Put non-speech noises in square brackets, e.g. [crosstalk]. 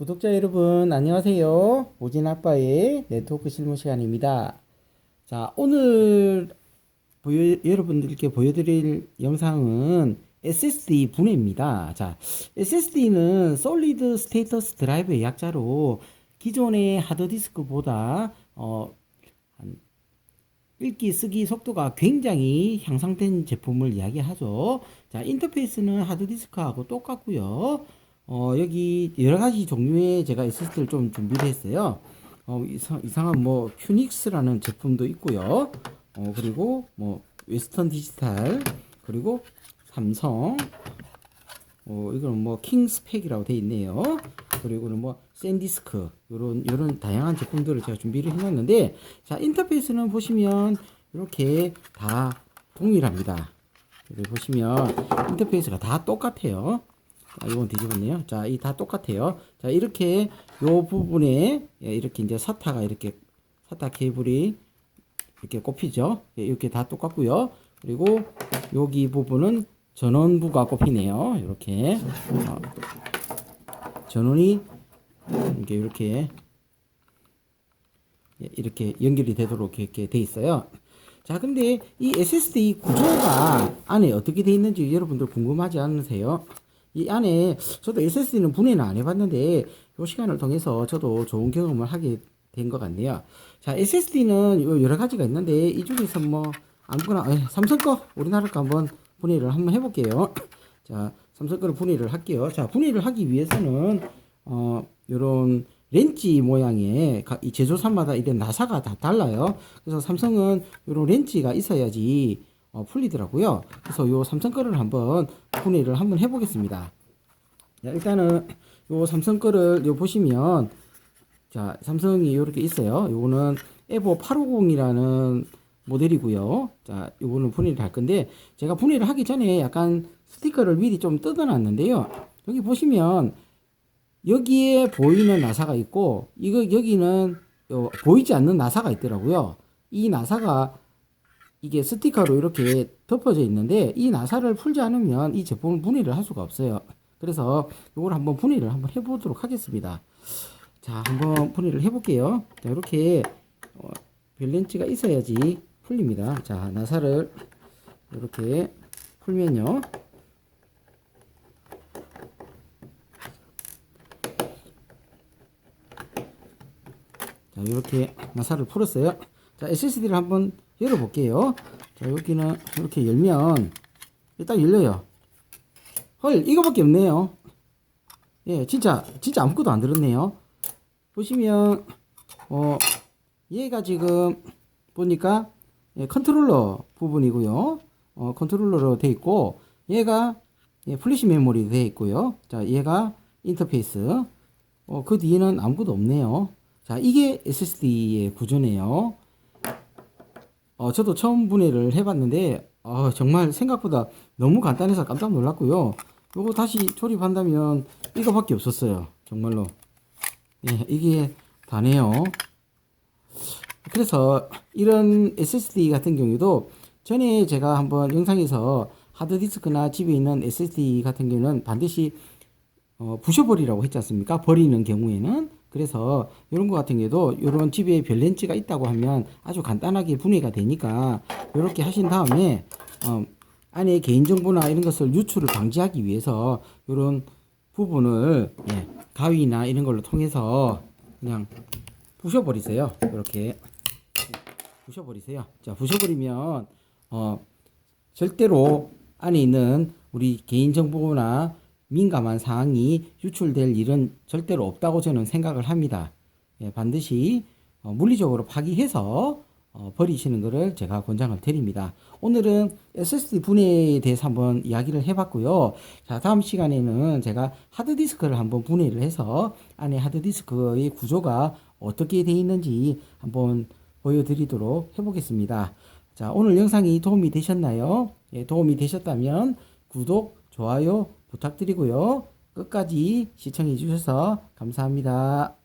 구독자 여러분 안녕하세요. 오진 아빠의 네트워크 실무 시간입니다. 자 오늘 보여, 여러분들께 보여드릴 영상은 SSD 분해입니다. 자 SSD는 솔리드 스테이터스 드라이브의 약자로 기존의 하드디스크보다 어, 한 읽기 쓰기 속도가 굉장히 향상된 제품을 이야기하죠. 자 인터페이스는 하드디스크하고 똑같고요. 어, 여기 여러 가지 종류의 제가 SSD를 좀 준비를 했어요. 어, 이상, 이상 한 뭐 큐닉스라는 제품도 있고요. 어, 그리고 뭐 웨스턴 디지털 그리고 삼성 어, 이거는 뭐 킹스펙이라고 돼 있네요. 그리고는 뭐 샌디스크 요런 요런 다양한 제품들을 제가 준비를 해놨는데 자 인터페이스는 보시면 이렇게 다 동일합니다. 여기 보시면 인터페이스가 다 똑같아요. 자, 이건 뒤집었네요. 자, 이 다 똑같아요. 자, 이렇게 요 부분에 예, 이렇게 이제 사타가 이렇게 사타 케이블이 이렇게 꼽히죠. 예, 이렇게 다 똑같고요. 그리고 여기 부분은 전원부가 꼽히네요. 이렇게 어, 전원이 이렇게 이렇게 예, 이렇게 연결이 되도록 이렇게 돼 있어요. 자, 근데 이 SSD 구조가 안에 어떻게 돼 있는지 여러분들 궁금하지 않으세요? 이 안에 저도 SSD는 분해는 안 해봤는데 이 시간을 통해서 저도 좋은 경험을 하게 된 것 같네요. 자, SSD는 여러 가지가 있는데 이 중에서 뭐 아무거나 에이, 삼성 거 우리나라 거 한번 분해를 한번 해볼게요. [clears throat] 자, 삼성 거를 분해를 할게요. 자, 분해를 하기 위해서는 어 요런 렌치 모양의 가- 이 제조사마다 이런 나사가 다 달라요. 그래서 삼성은 요런 렌치가 있어야지 어, 풀리더라고요. 그래서 요 삼성 거를 한번 분해 를 한번 해보겠습니다. 자, 일단은 요 삼성 거를 요 보시면 자 삼성이 요렇게 있어요. 요거는 에보 850이라는 모델이고요. 자 요거는 분해를 할 건데 제가 분해를 하기 전에 약간 스티커를 미리 좀 뜯어놨는데요. 여기 보시면 여기에 보이는 나사가 있고 이거 여기는 요 보이지 않는 나사가 있더라고요. 이 나사가 이게 스티커로 이렇게 덮어져 있는데 이 나사를 풀지 않으면 이 제품을 분해를 할 수가 없어요. 그래서 이걸 한번 분해를 한번 해보도록 하겠습니다. 자, 한번 분해를 해볼게요. 자, 이렇게 어, 벨렌치가 있어야지 풀립니다. 자, 나사를 이렇게 풀면요. 자, 이렇게 나사를 풀었어요. 자, SSD를 한번 열어볼게요. 자, 여기는 이렇게 열면 일단 열려요. 헐, 이거밖에 없네요. 예, 진짜, 진짜 아무것도 안 들었네요. 보시면, 어, 얘가 지금 보니까 예, 컨트롤러 부분이고요. 어, 컨트롤러로 돼 있고, 얘가 예, 플래시 메모리 돼 있고요. 자, 얘가 인터페이스. 어, 그 뒤에는 아무것도 없네요. 자, 이게 SSD의 구조네요. 어, 저도 처음 분해를 해봤는데, 어, 정말 생각보다 너무 간단해서 깜짝 놀랐고요. 요거 다시 조립한다면 이거밖에 없었어요. 정말로. 예, 이게 다네요. 그래서 이런 SSD 같은 경우도 전에 제가 한번 영상에서 하드디스크나 집에 있는 SSD 같은 경우는 반드시 어, 부셔버리라고 했지 않습니까? 버리는 경우에는. 그래서 이런 거 같은 경우도 이런 집에 별렌치가 있다고 하면 아주 간단하게 분해가 되니까 이렇게 하신 다음에 어, 안에 개인정보나 이런 것을 유출을 방지하기 위해서 이런 부분을 예, 가위나 이런 걸로 통해서 그냥 부셔버리세요. 이렇게 부셔버리세요. 자, 부셔버리면 어, 절대로 안에 있는 우리 개인정보나 민감한 사항이 유출될 일은 절대로 없다고 저는 생각을 합니다. 예, 반드시 어, 물리적으로 파기해서 어, 버리시는 것을 제가 권장을 드립니다. 오늘은 SSD 분해에 대해서 한번 이야기를 해봤고요. 자, 다음 시간에는 제가 하드디스크를 한번 분해를 해서 안에 하드디스크의 구조가 어떻게 되어 있는지 한번 보여드리도록 해보겠습니다. 자, 오늘 영상이 도움이 되셨나요? 예, 도움이 되셨다면 구독, 좋아요 부탁드리고요. 끝까지 시청해 주셔서 감사합니다.